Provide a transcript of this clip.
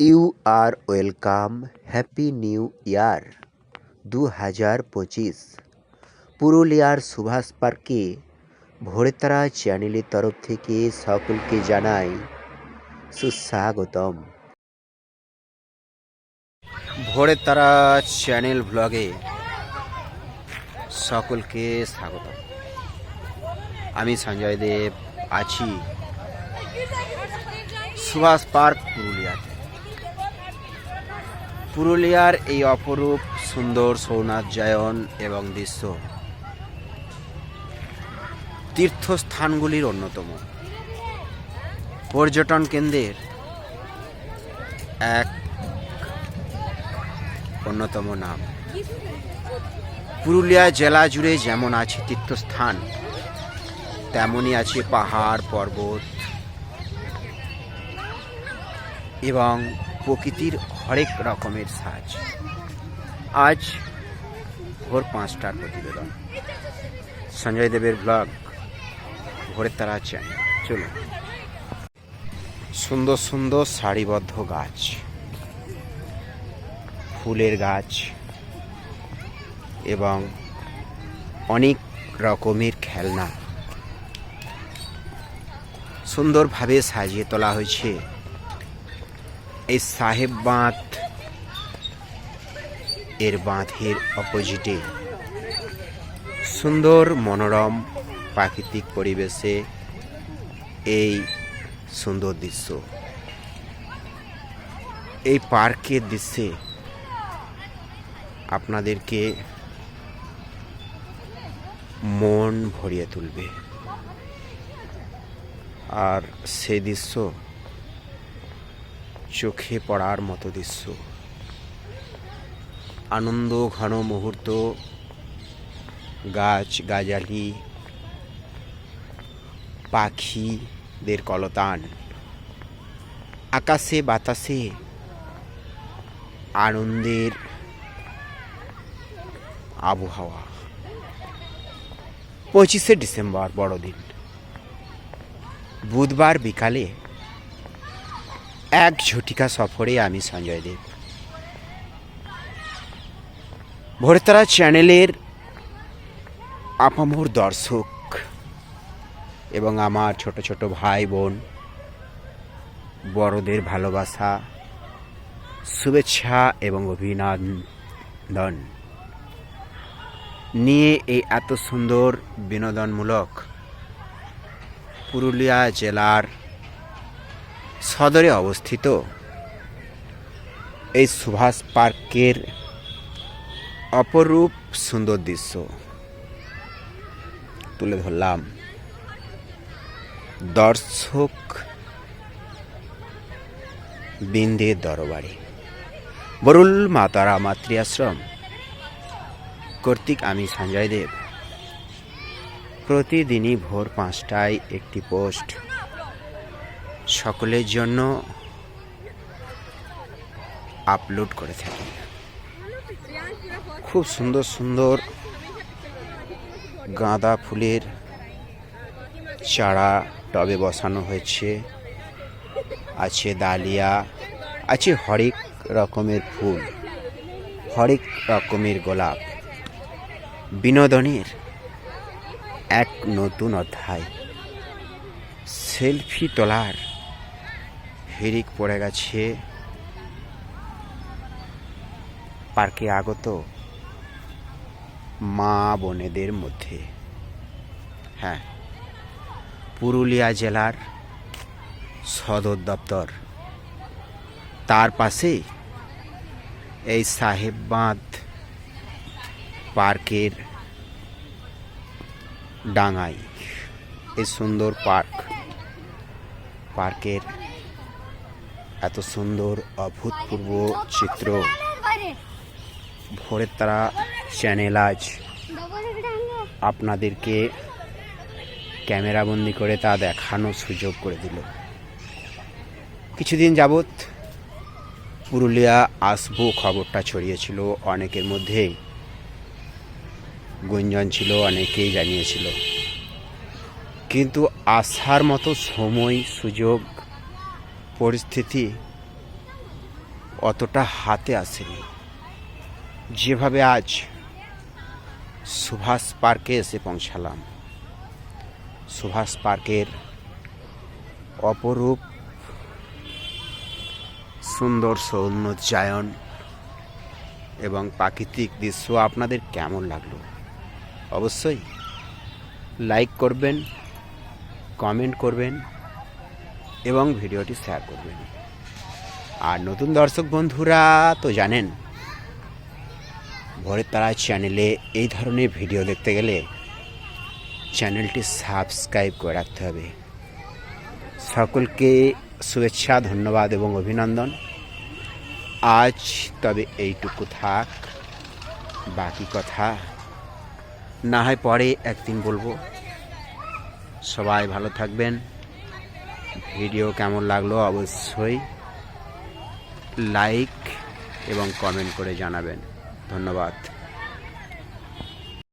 You are welcome, happy new year দু হাজার পঁচিশ। পুরুলিয়ার সুভাষ পার্কে, ভোরতারা চ্যানেলের তরফ থেকে সকলকে জানাই সুস্বাগতম। ভোরের তারা চ্যানেল ব্লগে সকলকে স্বাগত আমি সঞ্জয় দেব, আছি সুভাষ পার্ক পুরুলিয়াতে। পুরুলিয়ার এই অপরূপ সুন্দর সৌন্দর্যায়ন এবং দৃশ্য তীর্থস্থানগুলির অন্যতম। পর্যটন কেন্দ্রের এক অন্যতম নাম। পুরুলিয়া জেলা জুড়ে যেমন আছে তীর্থস্থান, তেমনই আছে পাহাড়, পর্বত এবং প্রকৃতির হরেক রকমের সাজ। আজ ভোর পাঁচটার প্রতিবেদন। সঞ্জয় দেবের ব্লগ, ভোরের তারা চ্যানেল। চলুন। সুন্দর সুন্দর সারিবদ্ধ গাছ। ফুলের গাছ এবং অনেক রকমের খেলনা। সুন্দরভাবে সাজিয়ে তোলা হয়েছে এই সাহেব বাঁধ, এর বাঁধের অপোজিটে সুন্দর মনোরম প্রাকৃতিক পরিবেশে এই সুন্দর দৃশ্য। এই পার্কের দৃশ্যে আপনাদেরকে মন ভরিয়ে তুলবে। আর সেই দৃশ্য চোখে পড়ার মতো দৃশ্য। আনন্দ ঘন মুহূর্ত, গাছ গাজালি পাখিদের কলতান। আকাশে, বাতাসে, আনন্দের আবহাওয়া। পঁচিশে ডিসেম্বর, বড়দিন। বুধবার বিকালে এক ঝটিকা সফরে আমি সঞ্জয় দেব। ভোরতারা চ্যানেলের আপামোর দর্শক এবং আমার ছোট ছোট ভাই বোন, বড়দের ভালোবাসা, শুভেচ্ছা এবং অভিনন্দন নিয়ে এই এত সুন্দর বিনোদনমূলক পুরুলিয়া জেলার সদরে অবস্থিত এই সুভাষ পার্কের অপরূপ সুন্দর দৃশ্য। তুলে ধরলাম। দর্শক বিন্দে দরবারে। বরুল মাতারা মাতৃ আশ্রম কর্তৃক আমি সঞ্জয় দেব। প্রতিদিনই ভোর পাঁচটায় একটি পোস্ট সকলের জন্য আপলোড করে থাকি। খুব সুন্দর সুন্দর গাঁদা ফুলের চারা টবে বসানো হয়েছে। আছে ডালিয়া, আছে হরেক রকমের ফুল, হরেক রকমের গোলাপ। বিনোদনের এক নতুন অধ্যায়। সেলফি তোলার হিরিক পড়ে গেছে। পার্কে আগত মা বোনেদের মধ্যে। হ্যাঁ পুরুলিয়া জেলার সদর দপ্তর। তার পাশেই এই সাহেব বাঁধ পার্কের ডাঙাই এই সুন্দর পার্ক, পার্কের এত সুন্দর, অভূতপূর্ব চিত্র। ভোরের তারা চ্যানেল আজ আপনাদেরকে ক্যামেরাবন্দি করে তা দেখানোর সুযোগ করে দিল। কিছুদিন যাবৎ পুরুলিয়া আসব খবরটা ছড়িয়েছিল অনেকের মধ্যেই। গুঞ্জন ছিল, অনেকেই জানিয়েছিল। কিন্তু আসার মতো সময়, সুযোগ পরিস্থিতি অতটা হাতে আসেনি। যেভাবে আজ সুভাষ পার্কে এসে পৌঁছালাম। সুভাষ পার্কের অপরূপ সুন্দর সৌন্দর্যায়ন এবং প্রাকৃতিক দৃশ্য আপনাদের কেমন লাগল? অবশ্যই লাইক করবেন কমেন্ট করবেন এবং ভিডিওটি শেয়ার করবেন। আর নতুন দর্শক বন্ধুরা, তো জানেন, ভোরের তারা চ্যানেলে এই ধরনের ভিডিও দেখতে গেলে চ্যানেলটি সাবস্ক্রাইব করে রাখতে হবে। সকলকে শুভেচ্ছা, ধন্যবাদ এবং অভিনন্দন। আজ তবে এইটুকু থাক, বাকি কথা না হয় পরে একদিন বলব। সবাই ভালো থাকবেন। ভিডিও কেমন লাগল অবশ্যই লাইক এবং কমেন্ট করে জানাবেন। ধন্যবাদ।